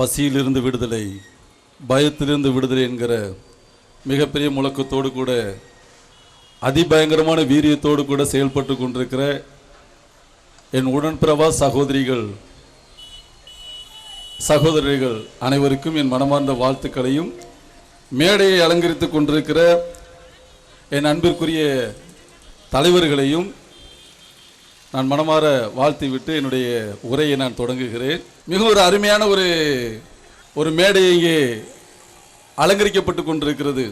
பசியிலிருந்து விடுதலை பயத்திலிருந்து விடுதலை என்கிற மிகப்பெரிய முழக்கத்தோடு கூட அதிபயங்கரமான வீரியத்தோடு கூட செயல்பட்டு கொண்டிருக்கிற என் உடன்பிறவா சகோதரிகள் சகோதரிகள் அனைவருக்கும் என் மனமார்ந்த வாழ்த்துக்களையும் மேடையை அலங்கரித்துக் கொண்டிருக்கிற என் அன்பிற்குரிய தலைவர்களையும் நான் மனமாற வாழ்த்தி விட்டு என்னுடைய உரையை நான் தொடங்குகிறேன். மிக ஒரு அருமையான ஒரு ஒரு மேடை இங்கே அலங்கரிக்கப்பட்டு கொண்டிருக்கிறது.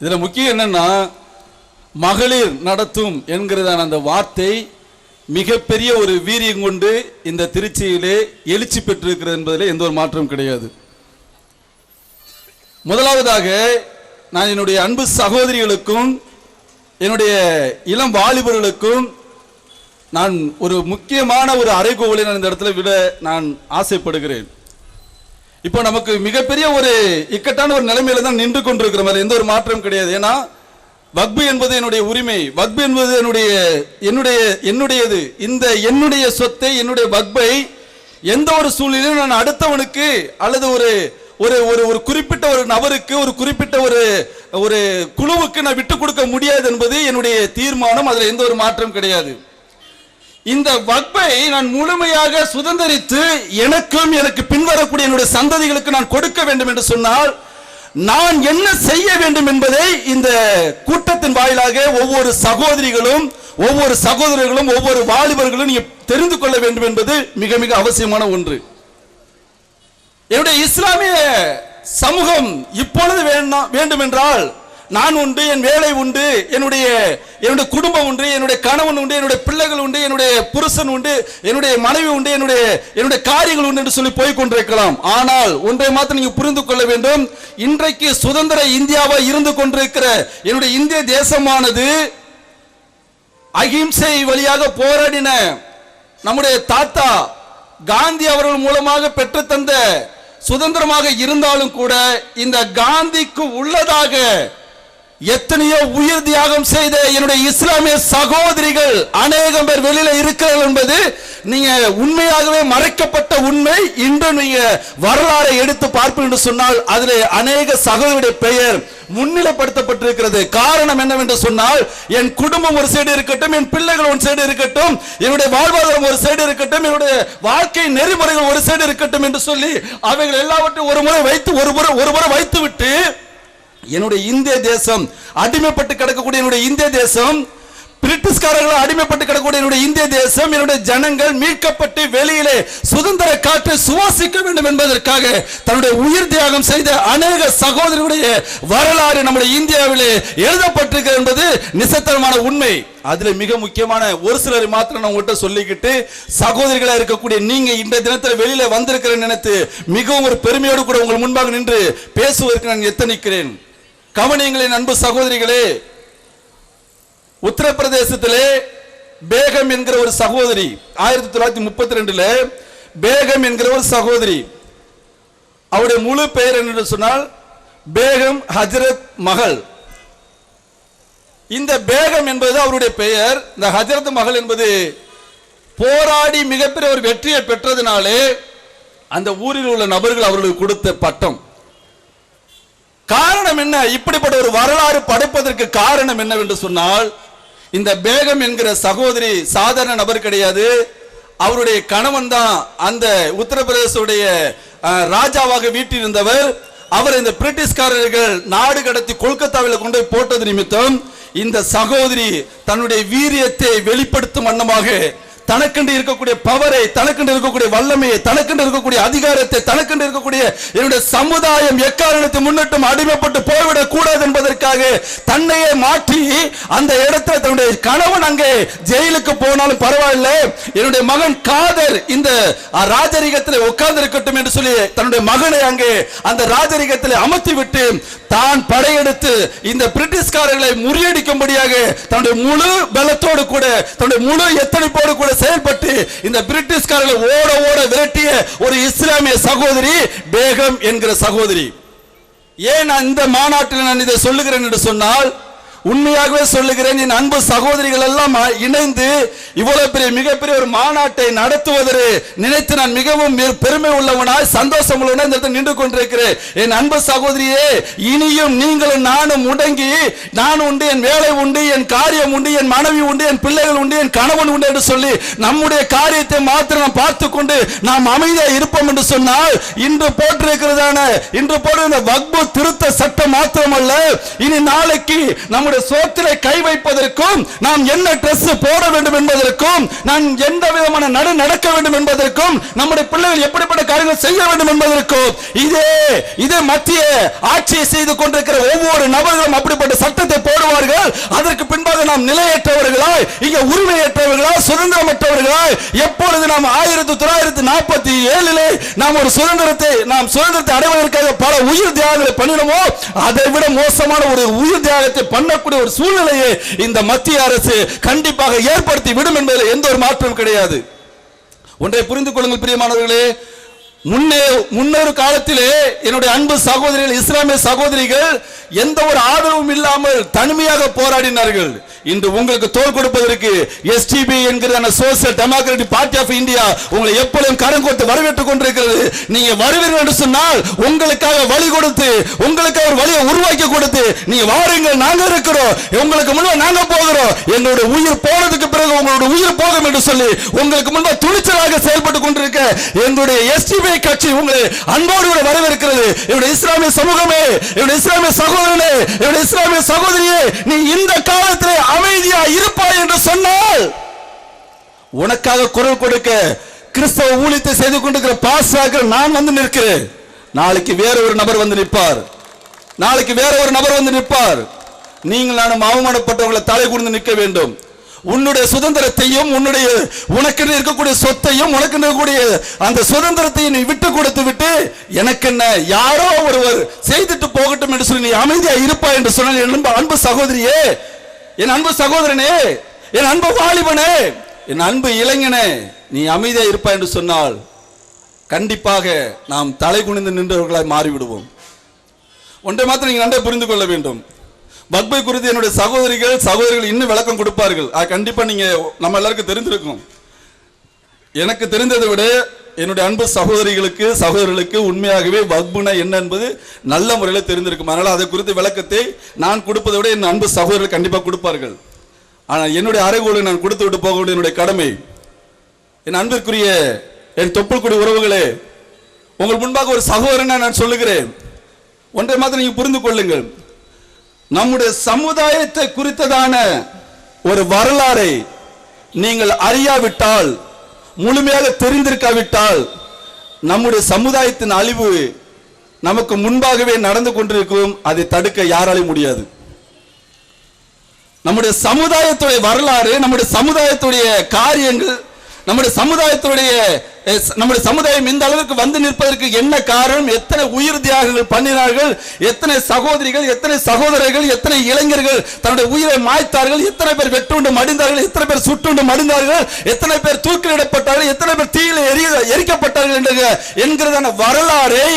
இதில் முக்கியம் என்னன்னா மகளிர் நடத்தும் என்கிறதான அந்த வார்த்தை மிகப்பெரிய ஒரு வீரியம் கொண்டு இந்த திருச்சியிலே எழுச்சி பெற்றிருக்கிறது என்பதில் எந்த ஒரு மாற்றம் கிடையாது. முதலாவதாக நான் என்னுடைய அன்பு சகோதரிகளுக்கும் என்னுடைய இளம் வாலிபர்களுக்கும் நான் ஒரு முக்கியமான ஒரு அறைகோவலை நான் இந்த இடத்துல விட நான் ஆசைப்படுகிறேன். இப்போ நமக்கு மிகப்பெரிய ஒரு இக்கட்டான ஒரு நிலைமையில தான் நின்று கொண்டிருக்கிற மாதிரி எந்த ஒரு மாற்றம் கிடையாது. ஏன்னா வக்பு என்பது என்னுடைய உரிமை. வக்பு என்பது என்னுடைய என்னுடைய என்னுடையது. இந்த என்னுடைய சொத்தை என்னுடைய வக்பை எந்த ஒரு சூழ்நிலையும் நான் அடுத்தவனுக்கு அல்லது ஒரு ஒரு ஒரு ஒரு குறிப்பிட்ட ஒரு நபருக்கு ஒரு குறிப்பிட்ட ஒரு ஒரு குழுவுக்கு நான் விட்டு கொடுக்க முடியாது என்பது என்னுடைய தீர்மானம். அதில் எந்த ஒரு மாற்றம் கிடையாது. இந்த வக்பை நான் முழுமையாக சுதந்திரித்து எனக்கும் எனக்கு பின்வரக்கூடிய என்னுடைய சந்ததிகளுக்கு நான் கொடுக்க வேண்டும் என்று சொன்னால் நான் என்ன செய்ய வேண்டும் என்பதை இந்த கூட்டத்தின் வாயிலாக ஒவ்வொரு சகோதரிகளும் ஒவ்வொரு சகோதரர்களும் ஒவ்வொரு வாலிபர்களும் தெரிந்து கொள்ள வேண்டும் என்பது மிக மிக அவசியமான ஒன்று. என்னுடைய இஸ்லாமிய சமூகம் இப்பொழுது வேணா- வேண்டும் என்றால் நான் உண்டு என் வேலை உண்டு என்னுடைய என்னுடைய குடும்பம் உண்டு என்னுடைய கணவன் உண்டு என்னுடைய பிள்ளைகள் உண்டு என்னுடைய புருஷன் உண்டு என்னுடைய மனைவி உண்டு என்னுடைய என்னுடைய காரியங்கள் உண்டு என்று சொல்லி போய் கொண்டிருக்கலாம் ஆனால் ஒன்றை மாத்திரம் நீங்க புரிந்து கொள்ள வேண்டும். இன்றைக்கு சுதந்திர இந்தியாவாக இருந்து கொண்டிருக்கிற என்னுடைய இந்திய தேசமானது அகிம்சை வழியாக போராடின நம்முடைய தாத்தா காந்தி அவர்கள் மூலமாக பெற்றுத்தந்த சுதந்திரமாக இருந்தாலும் கூட இந்த காந்திக்கு உள்ளதாக எத்தனையோ உயிர் தியாகம் செய்த என்னுடைய இஸ்லாமிய சகோதரிகள் அநேகம் பேர் வெளியில இருக்கிறார்கள் என்பது நீங்க உண்மையாகவே மறைக்கப்பட்ட உண்மை. இன்று நீங்க வரலாறை எடுத்து பார்ப்பீர்கள் என்று சொன்னால் அதிலே அநேக சகோதரியுடைய பெயர் முன்னிலைப்படுத்தப்பட்டிருக்கிறது. காரணம் என்னவென்று சொன்னால் என் குடும்பம் ஒரு சைடு இருக்கட்டும் என் பிள்ளைகள் ஒரு சைடு இருக்கட்டும் என்னுடைய வாழ்வாதாரம் ஒரு சைடு இருக்கட்டும் என்னுடைய வாழ்க்கை நெறிமுறைகள் ஒரு சைடு இருக்கட்டும் என்று சொல்லி அவைகள் எல்லாவற்றையும் ஒரு முறை வைத்து ஒரு முறை ஒரு முறை வைத்து விட்டு என்னுடைய இந்திய தேசம் அடிமைப்பட்டு கிடக்கக்கூடிய என்னுடைய இந்திய தேசம் பிரிட்டிஷ்காரர்கள் அடிமைப்பட்டு கிடக்கூடிய என்னுடைய இந்திய தேசம் என்னுடைய ஜனங்கள் மீட்கப்பட்டு வெளியிலே சுதந்திர காற்றை சுவாசிக்க வேண்டும் என்பதற்காக தன்னுடைய உயிர் தியாகம் செய்த அநேக சகோதரருடைய வரலாறு நம்முடைய இந்தியாவிலே எழுதப்பட்டிருக்கிறது என்பது நிசத்தனமான உண்மை. அதுல மிக முக்கியமான ஒரு சிலர் மாத்திரம் நான் உங்கள்கிட்ட சொல்லிக்கிட்டு சகோதரிகளா இருக்கக்கூடிய நீங்க இந்த தினத்துல வெளியில வந்திருக்கிற நினைத்து மிகவும் ஒரு பெருமையோடு கூட உங்கள் முன்பாக நின்று பேசுவதற்கு நான் எத்தனிக்கிறேன். கவனியங்களின் அன்பு சகோதரிகளே உத்தரப்பிரதேசத்திலே பேகம் என்கிற ஒரு சகோதரி ஆயிரத்தி தொள்ளாயிரத்தி முப்பத்தி ரெண்டுல பேகம் என்கிற ஒரு சகோதரி. அவருடைய முழு பெயர் என்று சொன்னால் பேகம் ஹஜரத் மகள். இந்த பேகம் என்பது அவருடைய பெயர். இந்த ஹஜரத் மகள் என்பது போராடி மிகப்பெரிய ஒரு வெற்றியை பெற்றதினாலே அந்த ஊரில் உள்ள நபர்கள் அவர்களுக்கு கொடுத்த பட்டம். காரணம் என்ன? இப்படிப்பட்ட ஒரு வரலாறு படைப்பதற்கு காரணம் என்னவென்று சொன்னால் இந்த பேகம் என்கிற சகோதரி சாதாரண நபர் கிடையாது. அவருடைய கணவன் தான் அந்த உத்தரப்பிரதேசனுடைய ராஜாவாக ராஜாவாக வீட்டிருந்தவர். அவர் இந்த பிரிட்டிஷ்காரர்கள் நாடு கடத்தி கொல்கத்தாவில் கொண்டு போய் போட்டது நிமித்தம் இந்த சகோதரி தன்னுடைய வீரியத்தை வெளிப்படுத்தும் வண்ணமாக தனக்கென்று இருக்கக்கூடிய பவரை தனக்கென்று இருக்கக்கூடிய வல்லமையை தனக்கென்று இருக்கக்கூடிய அதிகாரத்தை தனக்கென்று இருக்கக்கூடிய என்னுடைய சமுதாயம் எக்காரணத்தை முன்னிட்டும் அடிமைப்பட்டு போய்விடக் கூடாது என்பதற்காக தன்னையே மாற்றி அந்த இடத்துல தன்னுடைய கணவன் அங்கே ஜெயிலுக்கு போனாலும் பரவாயில்ல. என்னுடைய மகன் காதர் இந்த ராஜரிகத்தில் உட்கார்ந்து இருக்கட்டும் என்று சொல்லி தன்னுடைய மகனை அங்கே அந்த ராஜரிகத்தில் அமர்த்தி விட்டு தான் படையெடுத்து இந்த பிரிட்டிஷ்காரர்களை முறியடிக்கும்படியாக தன்னுடைய முழு பலத்தோடு கூட தன்னுடைய முழு எத்தனைப்போடு கூட செயல்பட்டு இந்த பிரிட்டிஷ்காரர்களை ஓட ஓட விரட்டிய ஒரு இஸ்லாமிய சகோதரி பேகம் என்கிற சகோதரி. ஏன் இந்த மாநாட்டில் நான் இதை சொல்லுகிறேன் என்று சொன்னால் உண்மையாகவே சொல்லுகிறேன் என் அன்பு சகோதரிகள் எல்லாம் இணைந்து இவ்வளவு பெரிய மிகப்பெரிய ஒரு மாநாட்டை நடத்துவதற்கு நினைத்து நான் மிகவும் பெருமை உள்ளவனாய் சந்தோஷம் உள்ளவனாய் இந்த இடத்தில் நின்று கொண்டிருக்கிறேன். என் அன்பு சகோதரியே இனியும் நீங்களும் நானும் முடங்கி நான் உண்டு என் வேலை உண்டு என் காரியம் உண்டு என் மனைவி உண்டு என் பிள்ளைகள் உண்டு என் கணவன் உண்டு என்று சொல்லி நம்முடைய காரியத்தை மாத்திரம் நாம் பார்த்து கொண்டு நாம் அமைதியாக இருப்போம் என்று சொன்னால் இன்று போட்டிருக்கிறதான இன்று இந்த வக்பு திருத்த சட்டம் மாத்திரமல்ல இனி நாளைக்கு நம்ம நம்முடைய சோத்திரை கை வைப்பதற்கும் நாம் என்ன ட்ரெஸ் போட வேண்டும் என்பதற்கும் நாம் எந்த விதமான நடு நடக்க வேண்டும் என்பதற்கும் நம்முடைய பிள்ளைகள் எப்படிப்பட்ட காரியங்கள் செய்ய வேண்டும் என்பதற்கும் இதே இதே மத்திய ஆட்சியை செய்து கொண்டிருக்கிற ஒவ்வொரு நபர்களும் அப்படிப்பட்ட சட்டத்தை போடுவார்கள். அதற்கு பின்பாக நாம் நிலையற்றவர்களாய் இங்க உரிமையற்றவர்களாய் சுதந்திரமற்றவர்களாய் எப்பொழுது நாம் ஆயிரத்தி தொள்ளாயிரத்தி நாற்பத்தி ஏழிலே நாம் ஒரு சுதந்திரத்தை நாம் சுதந்திரத்தை அடைவதற்காக பல உயிர் தியாகங்களை பண்ணினோமோ அதை விட மோசமான ஒரு உயிர் தியாகத்தை பண்ண பண்ணக்கூடிய ஒரு சூழ்நிலையை இந்த மத்திய அரசு கண்டிப்பாக ஏற்படுத்தி விடும் என்பதில் எந்த ஒரு மாற்றமும் கிடையாது. ஒன்றை புரிந்து கொள்ளுங்கள் பிரியமானவர்களே. முன்னே முன்னொரு காலத்திலே என்னுடைய அன்பு சகோதரிகள் இஸ்லாமிய சகோதரிகள் எந்த ஒரு ஆதரவும் இல்லாமல் தனிமையாக போராடினார்கள். இன்று உங்களுக்கு தோல் கொடுப்பதற்கு எஸ்டிபி என்கிற social democratic party of India உங்களை எப்பொழுதும் கரம் கொடுத்து வரவேற்றுக் கொண்டிருக்கிறது. நீங்க வருவீர்கள் என்று சொன்னால் உங்களுக்காக வழி கொடுத்து உங்களுக்காக ஒரு வழியை உருவாக்கி கொடுத்து நீங்க வாருங்கள் நாங்க இருக்கிறோம். உங்களுக்கு முன்ன நாங்க போகிறோம். எங்களுடைய உயிர் போனதுக்கு பிறகு உங்களுடைய உயிர் போகும் என்று சொல்லி உங்களுக்கு முன்பு துணிச்சலாக செயல்பட்டு கொண்டிருக்க எங்களுடைய எஸ்டிபி கட்சி உங்களை அன்போடு கூட வரவேற்கிறது. என்னுடைய இஸ்லாமிய சமூகமே என்னுடைய இஸ்லாமிய சகோதரனே என்னுடைய இஸ்லாமிய சகோதரியே நீ இந்த காலத்திலே அமைதியா இருப்பாய் என்று சொன்னால் உனக்காக குரல் கொடுக்க கிறிஸ்தவ ஊழியத்தை செய்து கொண்டிருக்கிற பாஸ்டாக நான் வந்து நிற்கிறேன். நாளைக்கு வேற ஒரு நபர் வந்து நிற்பார். நாளைக்கு வேற ஒரு நபர் வந்து நிற்பார். நீங்கள் நானும் அவமானப்பட்டவங்களை தலை குனிந்து நிற்க வேண்டும். உன்னுடைய சுதந்திரத்தையும் உன்னுடைய உனக்கு இருக்கக்கூடிய சொத்தையும் உனக்கு இருக்கக்கூடிய அந்த சுதந்திரத்தையும் நீ விட்டு கொடுத்து விட்டு எனக்கு என்ன யாரோ ஒருவர் செய்துட்டு போகட்டும் என்று சொல்லி நீ அமைதியா இருப்பா என்று சொன்னால் அன்பு சகோதரியே என் அன்பு சகோதரனே என் அன்பு வாலிபனே என் அன்பு இளைஞனே நீ அமைதியா இருப்பா என்று சொன்னால் கண்டிப்பாக நாம் தலை குனிந்து நின்றவர்களாய் மாறிவிடுவோம். ஒன்றை மாத்திரம் நீங்கள் நன்றாக புரிந்து கொள்ள வேண்டும். பக்பை குறித்து என்னுடைய சகோதரிகள் சகோதரிகள் இன்னும் விளக்கம் கொடுப்பார்கள். அது கண்டிப்பாக நீங்கள் நம்ம எல்லாருக்கும் தெரிந்திருக்கும். எனக்கு தெரிந்ததை விட என்னுடைய அன்பு சகோதரிகளுக்கு சகோதரர்களுக்கு உண்மையாகவே வக்புனா என்ன என்பது நல்ல முறையில் தெரிந்திருக்கும். அதனால் அதை குறித்த விளக்கத்தை நான் கொடுப்பதை விட என் அன்பு சகோதரர்கள் கண்டிப்பாக கொடுப்பார்கள். ஆனால் என்னுடைய அறைகோளை நான் கொடுத்து விட்டு போக வேண்டிய என்னுடைய கடமை என் அன்பிற்குரிய என் தொப்புள்குடி உறவுகளே உங்கள் முன்பாக ஒரு சகோதரனை நான் சொல்லுகிறேன். ஒன்றை மாத்திரம் நீங்கள் புரிந்து கொள்ளுங்கள். நம்முடைய சமுதாயத்தை குறித்ததான ஒரு வரலாறை நீங்கள் அறியாவிட்டால் முழுமையாக தெரிந்திருக்காவிட்டால் நம்முடைய சமுதாயத்தின் அழிவு நமக்கு முன்பாகவே நடந்து கொண்டிருக்கும் அதை தடுக்க யாராலையும் முடியாது. நம்முடைய சமுதாயத்துடைய வரலாறு நம்முடைய சமுதாயத்துடைய காரியங்கள் நம்முடைய சமுதாயத்துடைய நம்முடைய சமுதாயம் இந்த அளவுக்கு வந்து நிற்பதற்கு என்ன காரணம்? எத்தனை உயிர் தியாகங்கள் பண்ணினார்கள்? எத்தனை சகோதரிகள் எத்தனை சகோதரர்கள் எத்தனை இளைஞர்கள் தன்னுடைய உயிரை மாய்த்தார்கள்? எத்தனை பேர் வெட்டுண்டு மடிந்தார்கள் எத்தனை பேர் சுட்டுண்டு மடிந்தார்கள் எத்தனை பேர் தூக்கிலிடப்பட்டார்கள்? எத்தனை பேர் தீயில எரிய எரிக்கப்பட்டார்கள் என்கிற என்கிறதான வரலாறை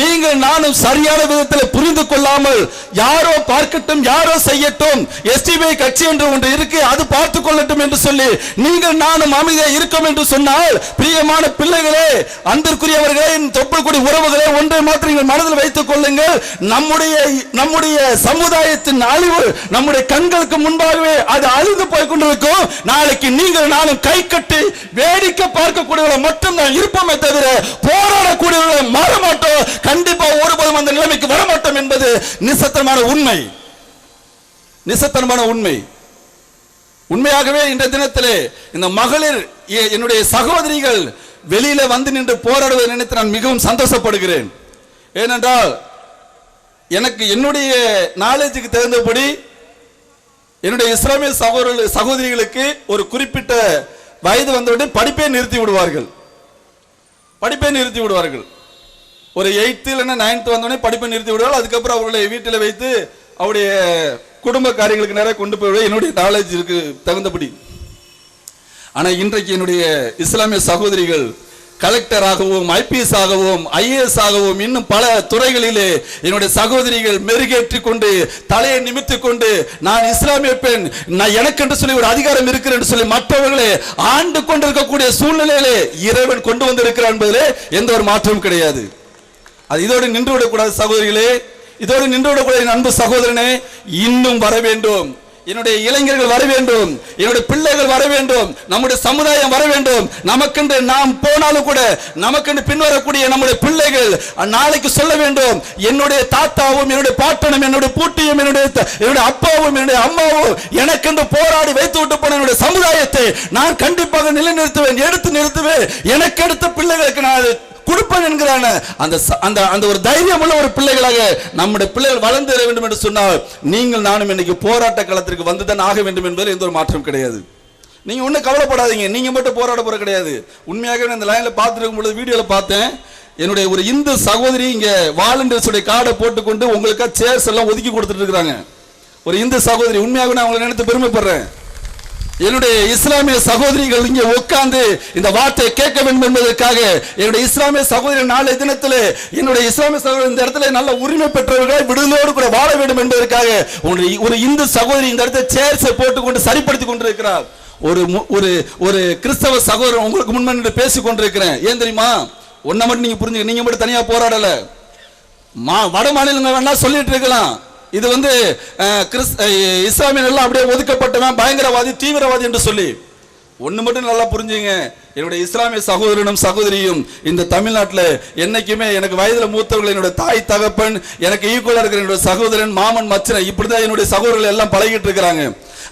நீங்கள் நானும் சரியான விதத்தில் புரிந்து கொள்ளாமல் யாரோ பார்க்கட்டும் யாரோ செய்யட்டும் எஸ்டிபிஐ கட்சி என்று ஒன்று இருக்கு அது பார்த்து கொள்ளட்டும் என்று சொல்லி நீங்கள் நானும் அமைதியாக இருக்கும் என்று சொன்னால் பிரியமான பிள்ளைகளே அன்பிற்குரியவர்களே தொப்புக்குடி உறவுகளே ஒன்றை மாத்திரம் நீங்கள் மனதில் வைத்துக் கொள்ளுங்கள். நம்முடைய நம்முடைய சமுதாயத்தின் அழிவு நம்முடைய கண்களுக்கு முன்பாகவே அது அழிந்து போய் கொண்டிருக்கும். நாளைக்கு நீங்கள் நானும் கை கட்டி வேடிக்கை பார்க்கக்கூடியவர்கள் மட்டும் தான் இருப்போமே தவிர போராடக்கூடியவர்களை மாற மாட்டோம். கண்டிப்பா ஒருபோதும் அந்த நிலைமைக்கு வரமாட்டோம் என்பது நிசத்தனமான உண்மை. நிசத்தனமான உண்மை. உண்மையாகவே இன்றைய தினத்திலே இந்த மகளிர் என்னுடைய சகோதரிகள் வெளியில வந்து நின்று போராடுவதை நினைத்து நான் மிகவும் சந்தோஷப்படுகிறேன். ஏனென்றால் எனக்கு என்னுடைய நாலேஜுக்கு தகுந்தபடி என்னுடைய இஸ்லாமிய சகோதர சகோதரிகளுக்கு ஒரு குறிப்பிட்ட வயது வந்தவுடன் படிப்பை நிறுத்தி விடுவார்கள். படிப்பை நிறுத்தி விடுவார்கள். ஒரு எயித்து இல்லைன்னா நைன்த் வந்தோடனே படிப்பை நிறுத்தி விடுவாள். அதுக்கப்புறம் அவர்களை வீட்டில் வைத்து அவருடைய குடும்ப காரியங்களுக்கு நிறைய கொண்டு போய் என்னுடைய நாலேஜ் இருக்கு தகுந்தபடி. ஆனால் இன்றைக்கு என்னுடைய இஸ்லாமிய சகோதரிகள் கலெக்டராகவும் ஐபிஎஸ் ஆகவும் ஐஏஎஸ் ஆகவும் இன்னும் பல துறைகளிலே என்னுடைய சகோதரிகள் மெருகேற்றி கொண்டு தலையை நிமித்து கொண்டு நான் இஸ்லாமிய பெண் நான் எனக்கு என்று சொல்லி ஒரு அதிகாரம் இருக்கிறேன் என்று சொல்லி மற்றவர்களே ஆண்டு கொண்டிருக்கக்கூடிய சூழ்நிலையிலே இறைவன் கொண்டு வந்திருக்கிறார் என்பதிலே எந்த ஒரு மாற்றமும் கிடையாது. அது இதோடு நின்று விடக்கூடாது சகோதரிகளே இதோடு நின்று விடக்கூடாது அன்பு சகோதரனே இன்னும் வர வேண்டும். என்னுடைய இளைஞர்கள் வர வேண்டும். என்னுடைய பிள்ளைகள் வர வேண்டும். நம்முடைய சமுதாயம் வர வேண்டும். நமக்கென்று நாம் போனாலும் கூட நமக்கென்று பின்வரக்கூடிய நம்முடைய பிள்ளைகள் நாளைக்கு சொல்ல வேண்டும். என்னுடைய தாத்தாவும் என்னுடைய பாட்டனும் என்னுடைய பூட்டியும் என்னுடைய என்னுடைய அப்பாவும் என்னுடைய அம்மாவும் எனக்கென்று போராடி வைத்து விட்டு போன என்னுடைய சமுதாயத்தை நான் கண்டிப்பாக நிலைநிறுத்துவேன் எடுத்து நிறுத்துவேன். எனக்கு எடுத்த பிள்ளைகளுக்கு நான் கொடுப்பேன் என்கிறான. அந்த அந்த அந்த ஒரு தைரியம் உள்ள ஒரு பிள்ளைகளாக நம்முடைய பிள்ளைகள் வளர்ந்து வர வேண்டும் என்று சொன்னால் நீங்கள் நானும் இன்னைக்கு போராட்ட களத்திற்கு வந்துதான் ஆக வேண்டும் என்பதில் எந்த ஒரு மாற்றம் கிடையாது. நீங்க ஒன்றும் கவலைப்படாதீங்க. நீங்க மட்டும் போராட போற கிடையாது. உண்மையாகவே நான் இந்த லைன்ல பார்த்துருக்கும் பொழுது வீடியோல பார்த்தேன். என்னுடைய ஒரு இந்து சகோதரி இங்க வாலண்டியர்ஸுடைய கார்டை போட்டுக்கொண்டு உங்களுக்காக சேர்ஸ் எல்லாம் ஒதுக்கி கொடுத்துட்டு இருக்காங்க ஒரு இந்து சகோதரி உண்மையாகவே நான் அவங்களை நினைத்து பெருமைப்படுறேன். என்னுடைய இஸ்லாமிய சகோதரிகள் இங்கே உட்கார்ந்து இந்த வார்த்தையை கேட்க வேண்டும் என்பதற்காக என்னுடைய இஸ்லாமிய சகோதரி நாளை தினத்தில் என்னுடைய இஸ்லாமிய சகோதரி இந்த இடத்துல நல்ல உரிமை பெற்றவர்களை விடுதலோடு கூட வாழ வேண்டும் என்பதற்காக ஒரு இந்து சகோதரி இந்த இடத்துல சேர்ஸை போட்டுக்கொண்டு சரிப்படுத்தி கொண்டிருக்கிறார். ஒரு மு- ஒரு ஒரு கிறிஸ்தவ சகோதரன் உங்களுக்கு முன்மன்று பேசிக் கொண்டிருக்கிறேன். ஏன் தெரியுமா? ஒன்ன மட்டும் நீங்க புரிஞ்சுக்க நீங்க மட்டும் தனியா போராடல. மா வட மாநிலங்கள் வேணா சொல்லிட்டு இருக்கலாம். இது வந்து கிறிஸ் இஸ்லாமியர்கள் அப்படியே ஒதுக்கப்பட்டவன் பயங்கரவாதி தீவிரவாதி என்று சொல்லி. ஒன்று மட்டும் நல்லா புரிஞ்சுங்க. என்னுடைய இஸ்லாமிய சகோதரனும் சகோதரியும் இந்த தமிழ்நாட்டில் என்னைக்குமே எனக்கு வயதில் மூத்தவர்கள் என்னுடைய தாய் தகப்பன் எனக்கு ஈக்குவலாக இருக்கிற என்னுடைய சகோதரன் மாமன் மச்சனை இப்படிதான் என்னுடைய சகோதரர்கள் எல்லாம் பழகிட்டு இருக்கிறாங்க.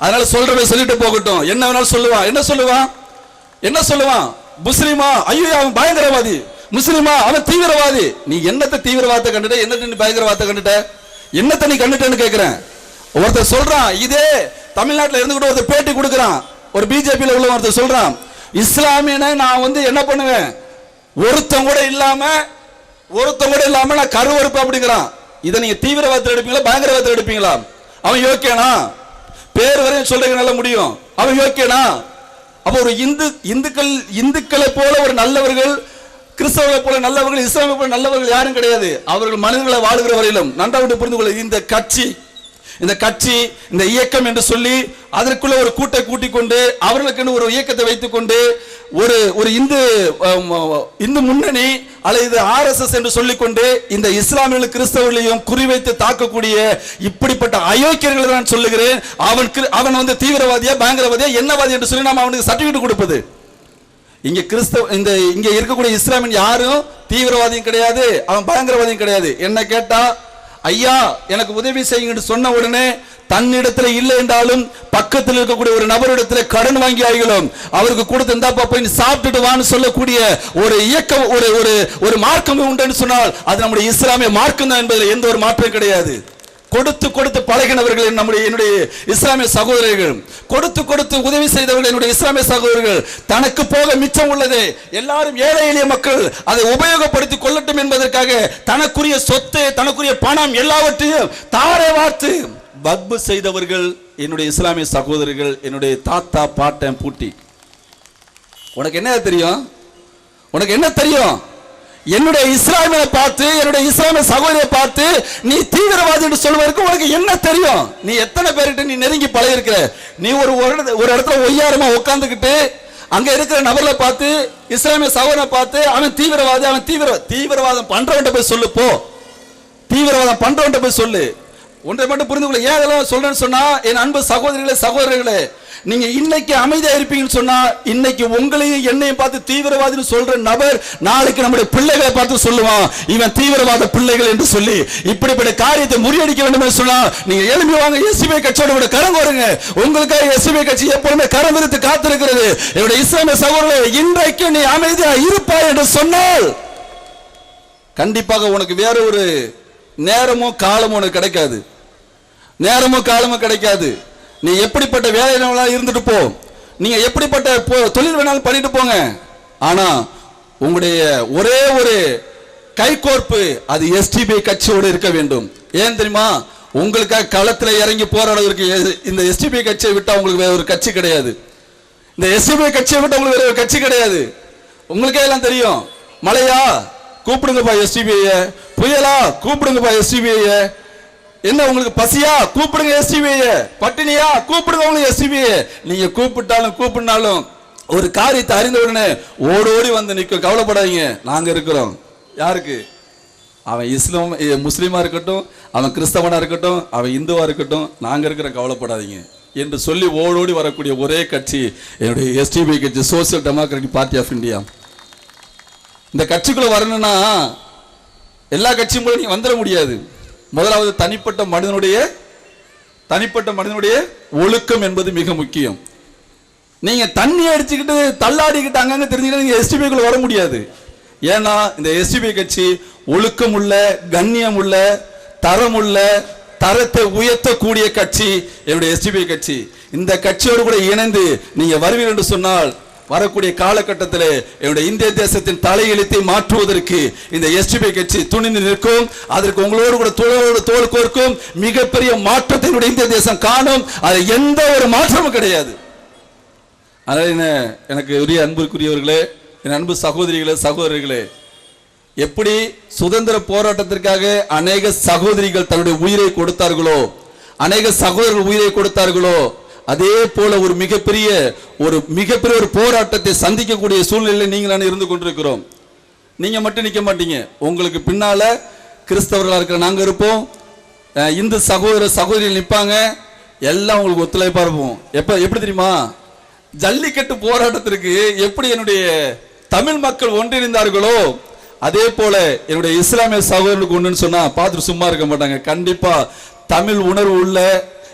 அதனால சொல்றவன் சொல்லிட்டு போகட்டும். என்ன வேணாலும் சொல்லுவான் என்ன சொல்லுவான் என்ன சொல்லுவான் முஸ்லீமா? ஐயோ அவன் பயங்கரவாதி. முஸ்லீமா? அவன் தீவிரவாதி. நீ என்னத்தை தீவிரவாதத்தை கண்டுட்ட? என்னத்தை நீ பயங்கரவாதத்தை கண்டுட்ட? என்னத்தை நீ கண்டுட்டேன்னு கேட்கிறேன் ஒருத்தர் சொல்றான் இதே தமிழ்நாட்டில் இருந்து கூட ஒருத்தர் பேட்டி கொடுக்குறான். ஒரு பிஜேபியில் உள்ள ஒருத்தர் சொல்றான் இஸ்லாமியனை நான் வந்து என்ன பண்ணுவேன்? ஒருத்தன் கூட இல்லாம ஒருத்தன் கூட இல்லாம நான் கருவறுப்பு அப்படிங்கிறான். இதை நீங்க தீவிரவாதத்தில் எடுப்பீங்களா பயங்கரவாதத்தில் எடுப்பீங்களா? அவன் யோக்கியனா? பேர் வரையும் சொல்றீங்க நல்ல முடியும். அவன் யோக்கியனா? அப்ப ஒரு இந்து இந்துக்கள் இந்துக்களை போல ஒரு நல்லவர்கள் கிறிஸ்தவர்களை போல நல்லவர்கள் இஸ்லாமிய போல நல்லவர்கள் யாரும் கிடையாது. அவர்கள் மனிதர்களை வாழுகிற வரையிலும் நன்றாக புரிந்து கொள்ள இந்த கட்சி இந்த கட்சி இந்த இயக்கம் என்று சொல்லி அதற்குள்ள ஒரு கூட்டை கூட்டிக் கொண்டு அவர்களுக்கு ஒரு இயக்கத்தை வைத்துக் கொண்டு ஒரு ஒரு இந்து இந்து முன்னணி அல்லது ஆர்எஸ்எஸ் என்று சொல்லிக்கொண்டு இந்த இஸ்லாமிய கிறிஸ்தவர்களையும் குறிவைத்து தாக்கக்கூடிய இப்படிப்பட்ட அயோக்கியர்களை நான் சொல்லுகிறேன். அவன் அவன் வந்து தீவிரவாதியா பயங்கரவாதியா என்னவாதி என்று சொல்லி நாம் அவனுக்கு சர்டிபிகேட் கொடுப்பது. இங்க கிறிஸ்தவ இந்த இங்க இருக்கக்கூடிய இஸ்லாமின் யாரும் தீவிரவாதியும் கிடையாது அவன் பயங்கரவாதியும் கிடையாது. என்ன கேட்டா ஐயா எனக்கு உதவி செய்யுங்கன்னு சொன்ன உடனே தன்னிடத்துல இல்லை என்றாலும் பக்கத்தில் இருக்கக்கூடிய ஒரு நபரிடத்துல கடன் வாங்கி ஆகிலும் அவருக்கு கொடுத்து இருந்தாப்பா போய் சாப்பிட்டுட்டு வான்னு சொல்லக்கூடிய ஒரு இயக்கம் ஒரு ஒரு ஒரு மார்க்கம் உண்டுன்னு சொன்னால் அது நம்முடைய இஸ்லாமிய மார்க்கம் தான் என்பதில் எந்த ஒரு மாற்றம் கிடையாது. கொடுத்து கொடுத்து பழகினவர்கள் நம்முடைய என்னுடைய இஸ்லாமிய சகோதரர்கள். கொடுத்து கொடுத்து உதவி செய்தவர்கள் என்னுடைய இஸ்லாமிய சகோதரர்கள். தனக்கு போக மிச்சம் உள்ளது எல்லாரும் ஏழை எளிய மக்கள் அதை உபயோகப்படுத்திக் கொள்ளட்டும் என்பதற்காக தனக்குரிய சொத்து தனக்குரிய பணம் எல்லாவற்றையும் தாரை வார்த்து வக்பு செய்தவர்கள் என்னுடைய இஸ்லாமிய சகோதரர்கள் என்னுடைய தாத்தா பாட்டன் பூட்டி. உனக்கு என்ன தெரியும்? உனக்கு என்ன தெரியும்? என்னுடைய இஸ்லாமியை பார்த்து என்னுடைய இஸ்லாமிய சகோதரியை பார்த்து நீ தீவிரவாதி என்று சொல்வதற்கு உனக்கு என்ன தெரியும்? நீ எத்தனை பேர்கிட்ட நீ நெருங்கி பழகிருக்கிற நீ ஒரு ஒரு இடத்துல- ஒரு இடத்துல ஒய்யாரமா உட்காந்துக்கிட்டு அங்க இருக்கிற நபர்ல பார்த்து இஸ்லாமிய சகோதரனை பார்த்து அவன் தீவிரவாதி அவன் தீவிர தீவிரவாதம் பண்றவன்ட்ட போய் சொல்லு போ. தீவிரவாதம் பண்றவன்ட்ட போய் சொல்லு. ஒன்றை மட்டும் புரிந்து கொள்ள ஏன் அதெல்லாம் சொல்றேன்னு சொன்னா என் அன்பு சகோதரிகளே சகோதரர்களே நீங்க இன்னைக்கு அமைதியா இருப்பீங்கன்னு சொன்னா இன்னைக்கு உங்களையும் என்னையும் பார்த்து தீவிரவாதின்னு சொல்ற நபர் நாளைக்கு நம்முடைய பிள்ளைகளை பார்த்து சொல்லுவான். இவன் தீவிரவாத பிள்ளைகள் என்று சொல்லி இப்படிப்பட்ட காரியத்தை முறியடிக்க வேண்டும் என்று சொன்னா நீங்க எழுப்பி வாங்க எஸ்பிஐ கட்சியோட கூட கரம் கோருங்க. உங்களுக்காக எஸ்பிஐ கட்சி எப்பொழுதுமே கரம் விருத்து காத்திருக்கிறது. என்னுடைய இஸ்லாமிய சகோதரர்களே இன்றைக்கு நீ அமைதியா இருப்பாய் என்று சொன்னால் கண்டிப்பாக உனக்கு வேற ஒரு நேரமோ காலமோ உனக்கு கிடைக்காது. நேரமோ காலமோ கிடைக்காது. நீ எப்படிப்பட்ட வேலை இருந்துட்டு போ. நீங்க எப்படிப்பட்ட போ- தொழில் வேணாலும் பண்ணிட்டு போங்க. ஆனா உங்களுடைய ஒரே ஒரு கைகோர்ப்பு அது எஸ்டிபி கட்சியோடு இருக்க வேண்டும். ஏன் தெரியுமா? உங்களுக்காக களத்தில் இறங்கி போராடுவதற்கு எ- இந்த எஸ்டிபி கட்சியை விட்டா உங்களுக்கு வேற ஒரு கட்சி கிடையாது. இந்த எஸ்டிபி கட்சியை விட்டு உங்களுக்கு வேற ஒரு கட்சி கிடையாது. உங்களுக்கே எல்லாம் தெரியும். மழையா கூப்பிடுங்கப்பா எஸ்டிபிஐ புயலா கூப்பிடுங்கப்பா எஸ்டிபிஐ என்ன உங்களுக்கு பசியா? கூப்பிடுங்க எஸ்டிபிஐ பட்டினியா? கூப்பிடுங்க உங்களுக்கு எஸ்டிபிஐ நீங்க கூப்பிட்டாலும் கூப்பிடினாலும் ஒரு காரியத்தை அறிந்த உடனே ஓடி ஓடி வந்து நிற்கும் கவலைப்படாதீங்க. நாங்க இருக்கிறோம். யாருக்கு? அவன் இஸ்லாம் முஸ்லீமாக முஸ்லீமா இருக்கட்டும் அவன் கிறிஸ்தவனா இருக்கட்டும் அவன் இந்துவா இருக்கட்டும் நாங்க இருக்கிற கவலைப்படாதீங்க. என்று சொல்லி ஓடோடி வரக்கூடிய ஒரே கட்சி என்னுடைய எஸ்டிபி கட்சி social democratic party of India இந்த கட்சிக்குள்ள வரணும்னா எல்லா கட்சியும் கூட நீங்க வந்துட முடியாது. முதலாவது தனிப்பட்ட மனிதனுடைய தனிப்பட்ட மனிதனுடைய ஒழுக்கம் என்பது மிக முக்கியம். நீங்க தண்ணி அடிச்சுக்கிட்டு தள்ளாடிக்கிட்டு அங்கங்க தெரிஞ்சுக்கிட்டு நீங்க எஸ்டிபிக்குள்ள வர முடியாது. ஏன்னா இந்த எஸ்டிபி கட்சி ஒழுக்கம் உள்ள கண்ணியம் உள்ள தரம் உள்ள தரத்தை உயர்த்தக்கூடிய கட்சி என்னுடைய எஸ்டிபி கட்சி. இந்த கட்சியோடு கூட இணைந்து நீங்க வருவீர்கள் என்று சொன்னால் வரக்கூடிய காலகட்டத்தில் என்னுடைய இந்திய தேசத்தின் தலையெழுத்தை மாற்றுவதற்கு இந்த எஸ்டிபி கட்சி துணிந்து நிற்கும். அதற்கு உங்களோடு கூட தோளோடு தோல் கோர்க்கும் மிகப்பெரிய மாற்றத்தை என்னுடைய இந்திய தேசம் காணும். அது எந்த ஒரு மாற்றமும் கிடையாது. அதனால் என்ன எனக்கு உரிய அன்புக்குரியவர்களே என் அன்பு சகோதரிகளே சகோதரிகளே எப்படி சுதந்திர போராட்டத்திற்காக அநேக சகோதரிகள் தன்னுடைய உயிரை கொடுத்தார்களோ அநேக சகோதரர்கள் உயிரை கொடுத்தார்களோ அதே போல ஒரு மிகப்பெரிய ஒரு மிகப்பெரிய ஒரு போராட்டத்தை சந்திக்கக்கூடிய சூழ்நிலையில் நீங்கள் நான் இருந்து கொண்டிருக்கிறோம். நீங்கள் மட்டும் நிற்க மாட்டீங்க. உங்களுக்கு பின்னால் கிறிஸ்தவர்களாக இருக்கிற நாங்கள் இருப்போம். இந்து சகோதர சகோதரிகள் நிற்பாங்க எல்லாம் உங்களுக்கு ஒத்துழைப்பாக இருப்போம். எப்போ எப்படி தெரியுமா? ஜல்லிக்கட்டு போராட்டத்திற்கு எப்படி என்னுடைய தமிழ் மக்கள் ஒன்றிணைந்தார்களோ அதே போல என்னுடைய இஸ்லாமிய சகோதரர்களுக்கு ஒன்றுன்னு சொன்னால் பார்த்துட்டு சும்மா இருக்க மாட்டாங்க. கண்டிப்பாக தமிழ் உணர்வு உள்ள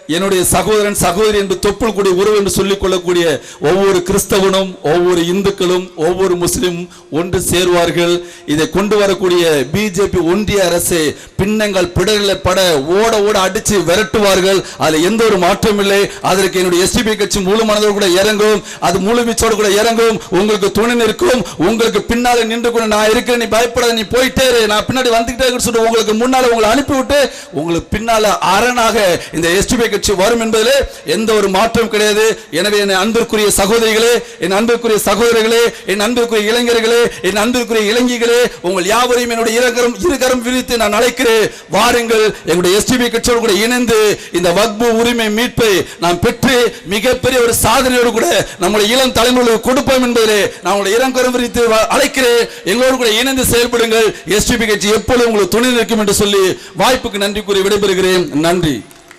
என்னுடைய சகோதரன் சகோதரி என்று தொப்புள் கூடிய உறவு என்று சொல்லிக் கொள்ளக்கூடிய ஒவ்வொரு கிறிஸ்தவனும் ஒவ்வொரு இந்துக்களும் ஒவ்வொரு முஸ்லிம் ஒன்று சேருவார்கள். இதை கொண்டு வரக்கூடிய பிஜேபி ஒன்றிய அரசு பின்னங்கள் பிடர்களை பட ஓட ஓட அடிச்சு விரட்டுவார்கள். அதுல எந்த ஒரு மாற்றம் இல்லை. அதற்கு என்னுடைய எஸ்டிபி கட்சி முழு மனதோடு கூட இறங்கும். அது முழுமிச்சோடு கூட இறங்கும். உங்களுக்கு துணை நிற்கும். உங்களுக்கு பின்னால நின்று கூட நான் இருக்கிறேன். நீ பயப்படாத நீ போயிட்டே நான் பின்னாடி வந்துகிட்டே சொல்லிட்டு உங்களுக்கு முன்னால உங்களை அனுப்பிவிட்டு உங்களுக்கு பின்னால அரணாக இந்த எஸ்டிபி கட்சி வரும் என்பதிலே எந்த ஒரு மாற்றம் கிடையாது. எனவே என் அன்பிற்குரிய சகோதரிகளே என் அன்பிற்குரிய சகோதரிகளே என் அன்பிற்குரிய இளைஞர்களே என் அன்பிற்குரிய இளைஞர்களே உங்கள் யாவரையும் என்னுடைய இரகரம் இருகரம் விரித்து நான் அழைக்கிறேன். வாருங்கள் எங்களுடைய எஸ்டிபி கட்சியோடு கூட இணைந்து இந்த வக்பு உரிமை மீட்பை நாம் பெற்று மிகப்பெரிய ஒரு சாதனையோடு கூட நம்முடைய இளம் தலைமுறை கொடுப்போம் என்பதிலே நான் உங்களை இரங்கரம் விரித்து அழைக்கிறேன். எங்களோடு கூட இணைந்து செயல்படுங்கள். எஸ்டிபி கட்சி எப்பொழுது உங்களுக்கு துணை நிற்கும் என்று சொல்லி வாய்ப்புக்கு நன்றி கூறி விடைபெறுகிறேன். நன்றி.